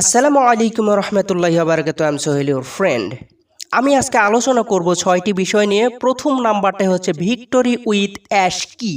আসসালামু আলাইকুম রহমতুল্লাহ বারকাত আম Sohel your friend আমি আজকে আলোচনা করব ছয়টি বিষয় নিয়ে। প্রথম নাম্বারটা হচ্ছে ভিক্টোরি উইথ অ্যাশ কি?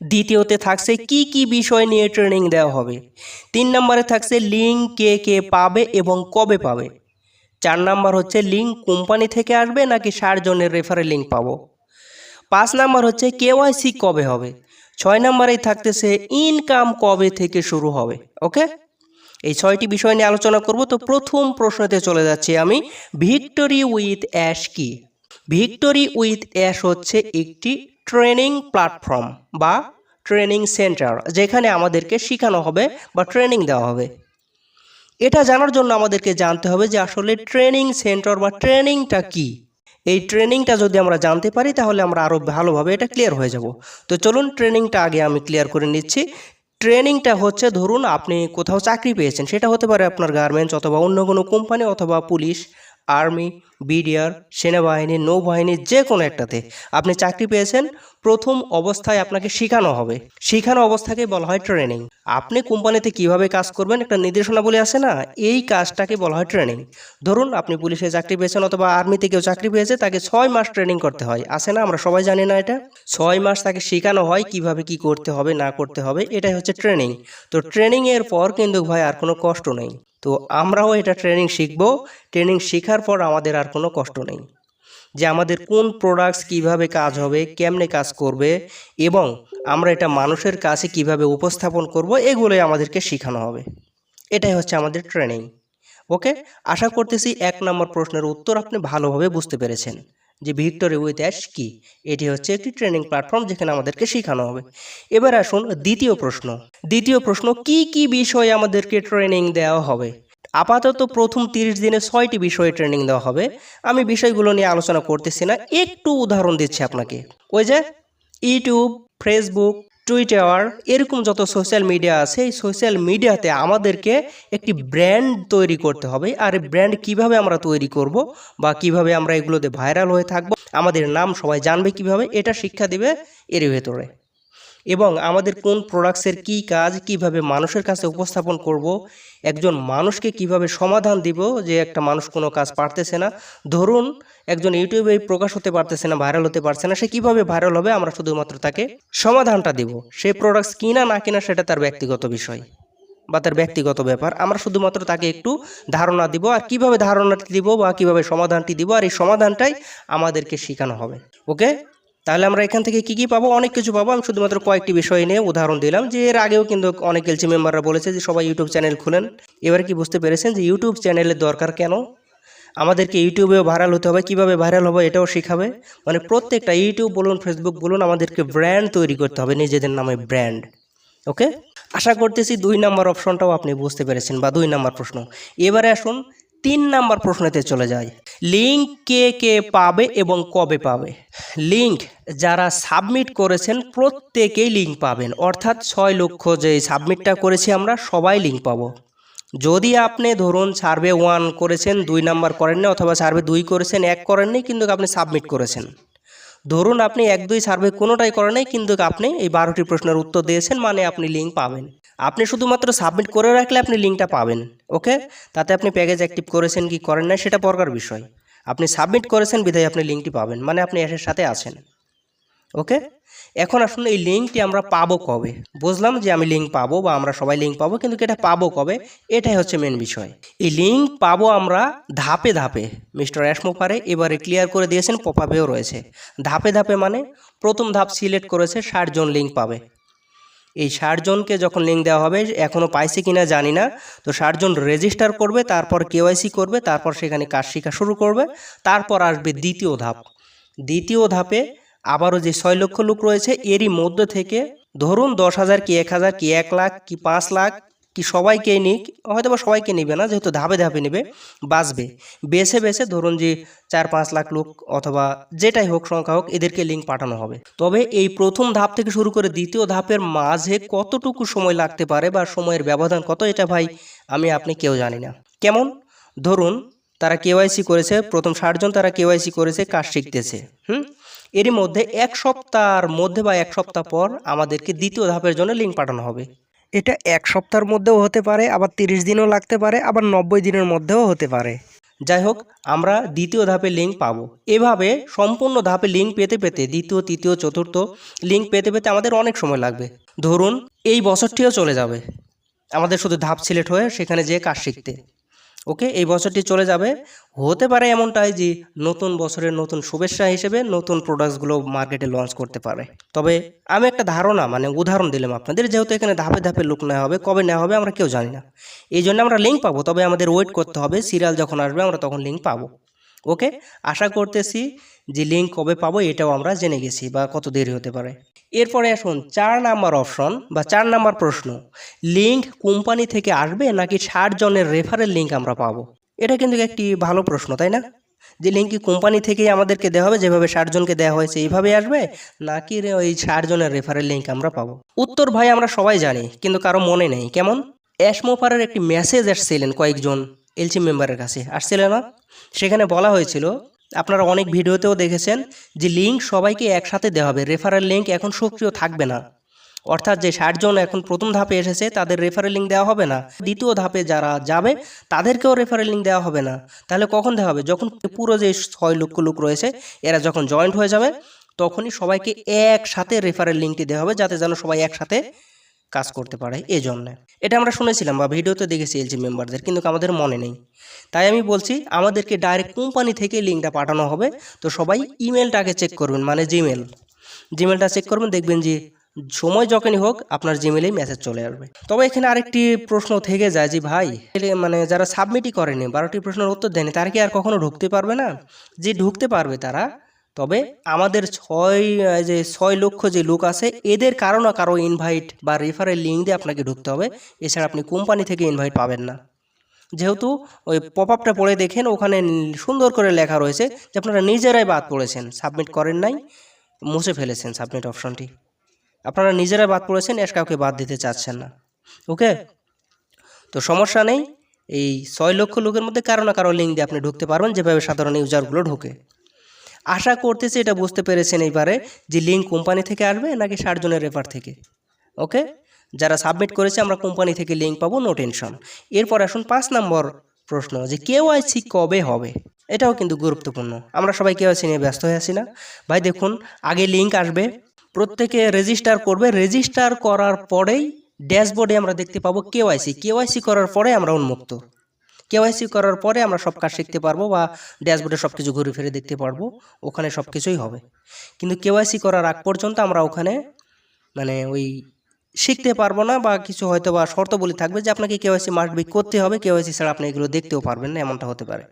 দ্বিতীয়তে থাকছে কি কি বিষয় নিয়ে ট্রেনিং দেওয়া হবে। তিন নম্বরে থাকছে লিঙ্ক কে কে পাবে এবং কবে পাবে। চার নাম্বার হচ্ছে লিঙ্ক কোম্পানি থেকে আসবে নাকি জনের রেফারেল লিঙ্ক পাবো। পাঁচ নাম্বার হচ্ছে কেওয়াইসি কবে হবে। ছয় নাম্বারেই থাকতেছে ইনকাম কবে থেকে শুরু হবে, ওকে? ছয়টি বিষয় নিয়ে আলোচনা করব। তো প্রথম প্রশ্নতে চলে যাচ্ছি আমি, ভিক্টোরি উইথ অ্যাশ কি? ভিক্টোরি উইথ অ্যাশ হচ্ছে একটি ট্রেনিং প্ল্যাটফর্ম বা ট্রেনিং সেন্টার যেখানে আমাদেরকে শেখানো হবে বা ট্রেনিং দেওয়া হবে। এটা জানার জন্য আমাদেরকে জানতে হবে যে আসলে ট্রেনিং সেন্টার বা ট্রেনিংটা কি? এই ট্রেনিংটা যদি আমরা জানতে পারি তাহলে আমরা আরও ভালোভাবে এটা ক্লিয়ার হয়ে যাব। তো চলুন ট্রেনিংটা আগে আমি ক্লিয়ার করে নিচ্ছি। ট্রেনিংটা হচ্ছে, ধরুন আপনি কোথাও চাকরি পেয়েছেন, সেটা হতে পারে আপনার গার্মেন্টস অথবা অন্য কোনো কোম্পানি অথবা পুলিশ। আর্মি, বিডিআর, সেনাবাহিনী, নৌবাহিনী যে কোনো একটাতে আপনি চাকরি পেয়েছেন, প্রথম অবস্থায় আপনাকে শেখানো হবে। শেখানো অবস্থাকে বলা হয় ট্রেনিং। আপনি কোম্পানিতে কীভাবে কাজ করবেন একটা নির্দেশনা বলে আসে না? এই কাজটাকে বলা হয় ট্রেনিং। ধরুন, আপনি পুলিশে চাকরি পেয়েছেন অথবা আর্মিতে কেউ চাকরি পেয়েছে, তাকে ছয় মাস ট্রেনিং করতে হয়। আসে না? আমরা সবাই জানি না এটা। ছয় মাস তাকে শেখানো হয় কীভাবে কি করতে হবে, না করতে হবে, এটাই হচ্ছে ট্রেনিং। তো ট্রেনিং এর পর কিন্তু ভাই আর কোনো কষ্ট নেই। তো আমরাও এটা ট্রেনিং শিখব। ট্রেনিং শেখার পর আমাদের আর কোনো কষ্ট নেই। যে আমাদের কোন প্রোডাক্টস কীভাবে কাজ হবে, কেমনে কাজ করবে এবং আমরা এটা মানুষের কাছে কীভাবে উপস্থাপন করব, এগুলোই আমাদেরকে শেখানো হবে। এটাই হচ্ছে আমাদের ট্রেনিং ওকে আশা করতেছি এক নম্বর প্রশ্নের উত্তর আপনি ভালোভাবে বুঝতে পেরেছেন। যে ভিক্টরি উইথ অ্যাশ কি? এটি হচ্ছে একটি ট্রেনিং প্ল্যাটফর্ম যেখানে আমাদেরকে শেখানো হবে। এবার আসুন দ্বিতীয় প্রশ্ন। দ্বিতীয় প্রশ্ন, কি কি বিষয়ে আমাদেরকে ট্রেনিং দেওয়া হবে? আপাতত প্রথম তিরিশ দিনে ছয়টি বিষয়ে ট্রেনিং দেওয়া হবে। আমি বিষয়গুলো নিয়ে আলোচনা করতেছি না। একটু উদাহরণ দিচ্ছি আপনাকে। ওই যে, ইউটিউব, ফেসবুক টুইটার এরকম যত সোশ্যাল মিডিয়া আছে, এই সোশ্যাল মিডিয়াতে আমাদেরকে একটি ব্র্যান্ড তৈরি করতে হবে। আর ব্র্যান্ড কীভাবে আমরা তৈরি করব বা কীভাবে আমরা এগুলোতে ভাইরাল হয়ে থাকব, আমাদের নাম সবাই জানবে কীভাবে, এটা শিক্ষা দেবে এর ভেতরে। এবং আমাদের কোন প্রোডাক্টসের কী কাজ, কীভাবে মানুষের কাছে উপস্থাপন করব, একজন মানুষকে কীভাবে সমাধান দিব যে একটা মানুষ কোনো কাজ পারতেছে না। ধরুন, একজন ইউটিউবে প্রকাশ হতে পারতেছে না ভাইরাল হতে পারছে না, সে কীভাবে ভাইরাল হবে আমরা শুধুমাত্র তাকে সমাধানটা দিব। সে প্রোডাক্টস কিনা, না কিনা সেটা তার ব্যক্তিগত বিষয় বা তার ব্যক্তিগত ব্যাপার। আমরা শুধুমাত্র তাকে একটু ধারণা দিব আর কীভাবে ধারণাটি দিব বা কীভাবে সমাধানটি দিব আর এই সমাধানটাই আমাদেরকে শেখানো হবে। ওকে? তাহলে আমরা এখান থেকে কি কি পাবো? অনেক কিছু পাবো। আমি শুধুমাত্র কয়েকটি বিষয় নিয়ে উদাহরণ দিলাম, যে এর আগেও কিন্তু অনেক এলসি মেম্বাররা বলেছে যে সবাই ইউটিউব চ্যানেল খুলেন। এবার কি বুঝতে পেরেছেন যে ইউটিউব চ্যানেলের দরকার কেন? আমাদেরকে ইউটিউবেও ভাইরাল হতে হবে। কীভাবে ভাইরাল হবে এটাও শেখাবে। মানে প্রত্যেকটা ইউটিউব বলুন, ফেসবুক বলুন, আমাদেরকে ব্র্যান্ড তৈরি করতে হবে, নিজেদের নামে ব্র্যান্ড। ওকে? আশা করতেছি দুই নাম্বার অপশনটাও আপনি বুঝতে পেরেছেন বা দুই নাম্বার প্রশ্ন। এবারে আসুন তিন নাম্বার প্রশ্নতে চলে যায় লিঙ্ক কে কে পাবে এবং কবে পাবে? লিঙ্ক যারা সাবমিট করেছেন প্রত্যেকেই লিঙ্ক পাবেন। অর্থাৎ ছয় লক্ষ যে সাবমিটটা করেছি আমরা, সবাই লিঙ্ক পাবো। যদি আপনি ধরুন সার্ভে ওয়ান করেছেন, দুই নাম্বার করেননি অথবা সার্ভে দুই করেছেন, এক করেননি, কিন্তু আপনি সাবমিট করেছেন। ধরুন আপনি এক দুই সার্ভে কোনোটাই করেন নাই কিন্তু আপনি এই বারোটি প্রশ্নের উত্তর দিয়েছেন মানে আপনি লিঙ্ক পাবেন। আপনি শুধুমাত্র সাবমিট করে রাখলে আপনি লিঙ্কটা পাবেন ওকে তাতে আপনি প্যাকেজ অ্যাক্টিভ করেছেন কি করেন না সেটা পরকার বিষয়। আপনি সাবমিট করেছেন, বিধায় আপনি লিঙ্কটি পাবেন মানে আপনি এর সাথে আছেন ওকে এখন আসুন, এই লিঙ্কটি আমরা পাবো কবে? বুঝলাম যে আমি লিঙ্ক পাবো বা আমরা সবাই লিঙ্ক পাবো, কিন্তু এটা পাবো কবে? এটাই হচ্ছে মেন বিষয়। এই লিঙ্ক পাবো আমরা ধাপে ধাপে, মিস্টার অ্যাশমোফারে এবারে ক্লিয়ার করে দিয়েছেন পপাপেও রয়েছে। ধাপে ধাপে মানে প্রথম ধাপ সিলেক্ট করেছে, ষাট জন লিঙ্ক পাবে। এই ষাট জনকে যখন লিঙ্ক দেওয়া হবে এখনও পাইছে কিনা জানি না। তো ষাট জন রেজিস্টার করবে, তারপর কেওয়াইসি করবে, তারপর সেখানে কাজ শেখা শুরু করবে, তারপর আসবে দ্বিতীয় ধাপ। দ্বিতীয় ধাপে আবারও যে ছয় লক্ষ লোক রয়েছে, এরই মধ্যে থেকে ধরুন দশ হাজার কি এক হাজার কি এক লাখ কি পাঁচ লাখ কি সবাইকে নিক হয়তো বা সবাইকে নিবে না যেহেতু ধাপে ধাপে নেবে বাঁচবে। বেছে বেছে ধরুন যে চার পাঁচ লাখ লোক অথবা যেটাই হোক সংখ্যা হোক এদেরকে লিঙ্ক পাঠানো হবে। তবে এই প্রথম ধাপ থেকে শুরু করে দ্বিতীয় ধাপের মাঝে কতটুকু সময় লাগতে পারে বা সময়ের ব্যবধান কত এটা ভাই আমি আপনি কেউ জানি না। কেমন? ধরুন তারা কেওয়াইসি করেছে প্রথম ষাটজন তারা কেওয়াইসি করেছে কাজ শিখতেছে হুম? এরই মধ্যে এক সপ্তাহর মধ্যে বা এক সপ্তাহ পর আমাদেরকে দ্বিতীয় ধাপের জন্য লিঙ্ক পাঠানো হবে। এটা এক সপ্তাহের মধ্যেও হতে পারে, আবার তিরিশ দিনও লাগতে পারে, আবার নব্বই দিনের মধ্যেও হতে পারে। যাই হোক, আমরা দ্বিতীয় ধাপে লিঙ্ক পাবো। এভাবে সম্পূর্ণ ধাপে লিঙ্ক পেতে পেতে দ্বিতীয়, তৃতীয়, চতুর্থ লিঙ্ক পেতে পেতে আমাদের অনেক সময় লাগবে। ধরুন, এই বছরটিও চলে যাবে। আমাদের শুধু ধাপ সিলেক্ট হয়ে সেখানে যেয়ে কাজ শিখতে। ওকে, এই বছরটি চলে যাবে। হতে পারে এমনটাই যে নতুন বছরের নতুন শুভেচ্ছা হিসেবে নতুন প্রোডাক্টসগুলো মার্কেটে লঞ্চ করতে পারে। তবে আমি একটা ধারণা মানে উদাহরণ দিলাম আপনাদের, যেহেতু এখানে ধাপে ধাপে লুক নেওয়া হবে, কবে নেওয়া হবে আমরা কেউ জানি না। এই জন্য আমরা লিঙ্ক পাবো, তবে আমাদের ওয়েট করতে হবে সিরিয়াল যখন আসবে আমরা তখন লিঙ্ক পাবো। ওকে, আশা করতেছি যে লিঙ্ক কবে পাবো এটাও আমরা জেনে গেছি বা কত দেরি হতে পারে। এরপরে আসুন, চার নাম্বার অপশন বা চার নাম্বার প্রশ্ন। লিঙ্ক কোম্পানি থেকে আসবে নাকি ষাট জনের রেফারেল লিঙ্ক আমরা পাবো? এটা কিন্তু একটি ভালো প্রশ্ন, তাই না? যে লিঙ্ক কি কোম্পানি থেকেই আমাদেরকে দেওয়া হবে? যেভাবে ষাট জনকে দেওয়া হয়েছে এইভাবে আসবে, নাকি ওই ষাট জনের রেফারেল লিঙ্ক আমরা পাবো? উত্তর ভাই আমরা সবাই জানি, কিন্তু কারও মনে নেই। কেমন? অ্যাশমোফারের একটি মেসেজ আসছিলেন কয়েকজন এলসি মেম্বারের কাছে। আসছিল না? সেখানে বলা হয়েছিল আপনারা অনেক ভিডিওতেও দেখেছেন যে লিঙ্ক সবাইকে একসাথে দেওয়া হবে। রেফারেল লিঙ্ক এখন সক্রিয় থাকবে না। অর্থাৎ যে ষাটজন এখন প্রথম ধাপে এসেছে, তাদের রেফারেল লিঙ্ক দেওয়া হবে না। দ্বিতীয় ধাপে যারা যাবে, তাদেরকেও রেফারেল লিঙ্ক দেওয়া হবে না। তাহলে কখন দেওয়া হবে? যখন পুরো যে ছয় লক্ষ লোক রয়েছে, এরা যখন জয়েন্ট হয়ে যাবে, তখনই সবাইকে একসাথে রেফারেল লিঙ্কটি দেওয়া হবে, যাতে যেন সবাই একসাথে কাজ করতে পারে এই জন্যে এটা আমরা শুনেছিলাম বা ভিডিওতে দেখেছি এলজি মেম্বারদের কিন্তু আমাদের মনে নেই। তাই আমি বলছি আমাদেরকে ডাইরেক্ট কোম্পানি থেকে লিঙ্কটা পাঠানো হবে। তো সবাই ইমেলটাকে চেক করবেন মানে জিমেল জিমেলটা চেক করবেন দেখবেন যে সময় যখনই হোক আপনার জিমেলেই মেসেজ চলে আসবে। তবে এখানে আরেকটি প্রশ্ন থেকে যায় যে ভাই মানে যারা সাবমিটই করেনি বারোটি প্রশ্নের উত্তর দেয়নি তারা কি আর কখনো ঢুকতে পারবে না? যে ঢুকতে পারবে তারা তবে আমাদের ছয় যে ছয় লক্ষ যে লোক আছে, এদের কারও না কারও ইনভাইট বা রেফারেল লিঙ্ক দিয়ে আপনাকে ঢুকতে হবে। এছাড়া আপনি কোম্পানি থেকে ইনভাইট পাবেন না। যেহেতু ওই পপ আপটা পড়ে দেখেন, ওখানে সুন্দর করে লেখা রয়েছে যে আপনারা নিজেরাই বাদ পড়েছেন সাবমিট করেন নাই, মুছে ফেলেছেন সাবমিট অপশনটি আপনারা নিজেরাই বাদ পড়েছেন এস কাউকে বাদ দিতে চাচ্ছেন না। ওকে? তো সমস্যা নেই, এই ছয় লক্ষ লোকের মধ্যে কারও না কারও লিঙ্ক দিয়ে আপনি ঢুকতে পারবেন, যেভাবে সাধারণ ইউজারগুলো ঢোকে। আশা করতেছি এটা বুঝতে পেরেছেন এইবারে যে লিঙ্ক কোম্পানি থেকে আসবে নাকি ষাট জনের রেফার থেকে ওকে যারা সাবমিট করেছে আমরা কোম্পানি থেকে লিঙ্ক পাবো নো টেনশন এরপর আসুন পাঁচ নম্বর প্রশ্ন, যে কেওয়াইসি কবে হবে? এটাও কিন্তু গুরুত্বপূর্ণ। আমরা সবাই কেওয়াইসি নিয়ে ব্যস্ত হয়ে আছি না। ভাই, দেখুন, আগে লিঙ্ক আসবে, প্রত্যেকে রেজিস্টার করবে। রেজিস্টার করার পরেই ড্যাশবোর্ডে আমরা দেখতে পাবো কেওয়াইসি কেওয়াইসি করার পরে আমরা উন্মুক্ত। কেওয়াইসি করার পরে আমরা সব কাজ শিখতে পারব বা ড্যাশবোর্ডে সব কিছু ঘুরে ফিরে দেখতে পারব, ওখানে সব কিছুই হবে। কিন্তু কেওয়াইসি করার আগ পর্যন্ত আমরা ওখানে মানে ওই শিখতে পারব না বা কিছু হয়তো বা শর্তাবলী থাকবে যে আপনাকে কেওয়াইসি মাস্ট বি করতে হবে কেওয়াইসি ছাড়া আপনি এগুলো দেখতেও পারবেন না, এমনটা হতে পারে।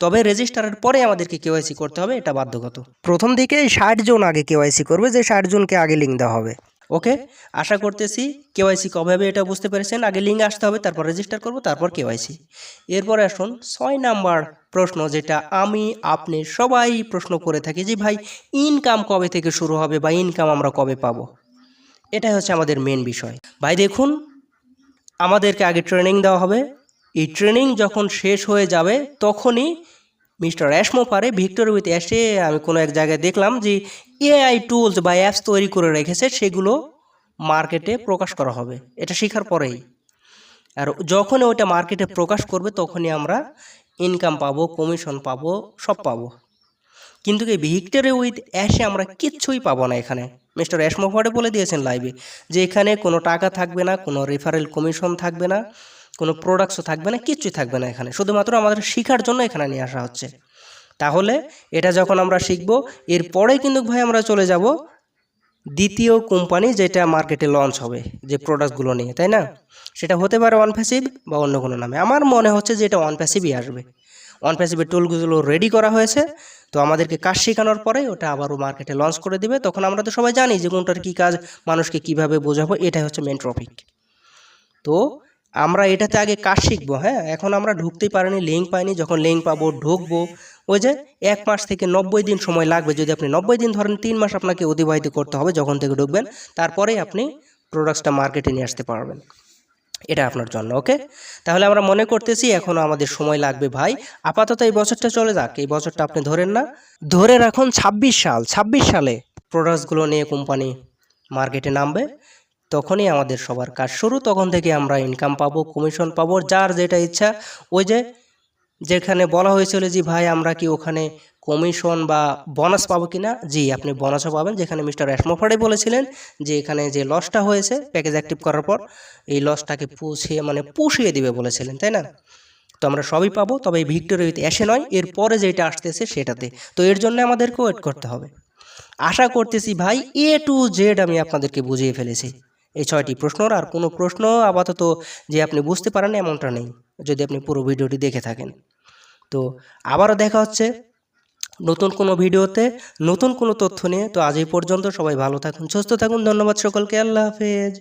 তবে রেজিস্টারের পরে আমাদেরকে কেওয়াইসি করতে হবে, এটা বাধ্যগত। প্রথম দিকে ষাট জন আগে কেওয়াইসি করবে, যে ষাট জনকে আগে লিঙ্ক দেওয়া হবে। ওকে? আশা করতেছি কেওয়াইসি কবে হবে এটা বুঝতে পেরেছেন। আগে লিঙ্ক আসতে হবে, তারপর রেজিস্টার করব, তারপর কেওয়াইসি এরপর আসুন ছয় নাম্বার প্রশ্ন, যেটা আমি আপনি সবাই প্রশ্ন করে থাকি যে ভাই ইনকাম কবে থেকে শুরু হবে বা ইনকাম আমরা কবে পাবো? এটাই হচ্ছে আমাদের মেন বিষয়। ভাই, দেখুন, আমাদেরকে আগে ট্রেনিং দেওয়া হবে। এই ট্রেনিং যখন শেষ হয়ে যাবে, তখনই মিস্টার অ্যাসমো পারে ভিক্টর উইথ অ্যাশে, আমি কোনো এক জায়গায় দেখলাম যে এআই টুলস বা অ্যাপস তৈরি করে রেখেছে, সেগুলো মার্কেটে প্রকাশ করা হবে। এটা শেখার পরেই। আর যখন ওইটা মার্কেটে প্রকাশ করবে, তখনই আমরা ইনকাম পাবো কমিশন পাবো, সব পাবো। কিন্তু এই ভিক্টরে উইথ অ্যাশে আমরা কিচ্ছুই পাবো না এখানে। মিস্টার অ্যাশমোফার্ডে বলে দিয়েছেন লাইভে যে এখানে কোনো টাকা থাকবে না, কোনো রেফারেল কমিশন থাকবে না। কোনো প্রোডাক্টসও থাকবে না কিচ্ছুই থাকবে না এখানে। শুধুমাত্র আমাদের শেখার জন্য এখানে নিয়ে আসা হচ্ছে। তাহলে এটা যখন আমরা শিখব এরপরে কিন্তু ভাই আমরা চলে যাব দ্বিতীয় কোম্পানি যেটা মার্কেটে লঞ্চ হবে যে প্রোডাক্টগুলো নিয়ে তাই না? সেটা হতে পারে ওয়ান প্যাসিভ বা অন্য কোনো নামে। আমার মনে হচ্ছে যে এটা ওয়ান প্যাসিভই আসবে। ওয়ান প্যাসিভের টুলগুলো রেডি করা হয়েছে তো আমাদেরকে কাজ শেখানোর পরে ওটা আবারও মার্কেটে লঞ্চ করে দিবে। তখন আমরা তো সবাই জানি যে কোনটার কী কাজ মানুষকে কীভাবে বোঝাবো এটাই হচ্ছে মেন টপিক তো আমরা এটাতে আগে কাজ শিখব হ্যাঁ? এখন আমরা ঢুকতেই পারিনি লিঙ্ক পাইনি। যখন লিঙ্ক পাবো, ঢুকবো, ওই যে এক মাস থেকে নব্বই দিন সময় লাগবে। যদি আপনি নব্বই দিন ধরেন, তিন মাস আপনাকে অতিবাহিত করতে হবে যখন থেকে ঢুকবেন তারপরেই আপনি প্রোডাক্টসটা মার্কেটে নিয়ে আসতে পারবেন। এটা আপনার জন্য ওকে তাহলে আমরা মনে করতেছি এখনও আমাদের সময় লাগবে ভাই। আপাতত এই বছরটা চলে যাক। এই বছরটা আপনি ধরেন না। ধরে রাখুন ছাব্বিশ সাল। ছাব্বিশ সালে প্রোডাক্টসগুলো নিয়ে কোম্পানি মার্কেটে নামবে। তখনই আমাদের সবার কাজ শুরু। তখন থেকে আমরা ইনকাম পাবো কমিশন পাবো, যার যেটা ইচ্ছা। ওই যে যেখানে বলা হয়েছিল যে, ভাই, আমরা কি ওখানে কমিশন বা বোনাস পাবো কিনা? জি, আপনি বোনাসও পাবেন। যেখানে মিস্টার অ্যাসমোফারে বলেছিলেন যে, এখানে যে লসটা হয়েছে প্যাকেজ অ্যাক্টিভ করার পর, এই লসটাকে পুষিয়ে মানে পুষিয়ে দিবে বলেছিলেন, তাই না? তো আমরা সবই পাবো, তবে এই ভিক্টোরি উইথ অ্যাশে নয়। এরপরে যেটা আসতেছে সেটাতে। তো এর জন্য আমাদেরকে ওয়েট করতে হবে। আশা করতেছি, ভাই এ টু জেড আমি আপনাদেরকে বুঝিয়ে ফেলেছি। এই ছয়টি প্রশ্নর আর কোনো প্রশ্ন আপাতত যে আপনি বুঝতে পারেন এমনটা নেই, যদি আপনি পুরো ভিডিওটি দেখে থাকেন। তো আবারও দেখা হচ্ছে নতুন কোনো ভিডিওতে, নতুন কোনো তথ্য নিয়ে। তো আজ এই পর্যন্ত সবাই ভালো থাকুন, সুস্থ থাকুন, ধন্যবাদ সকলকে, আল্লাহ হাফেজ।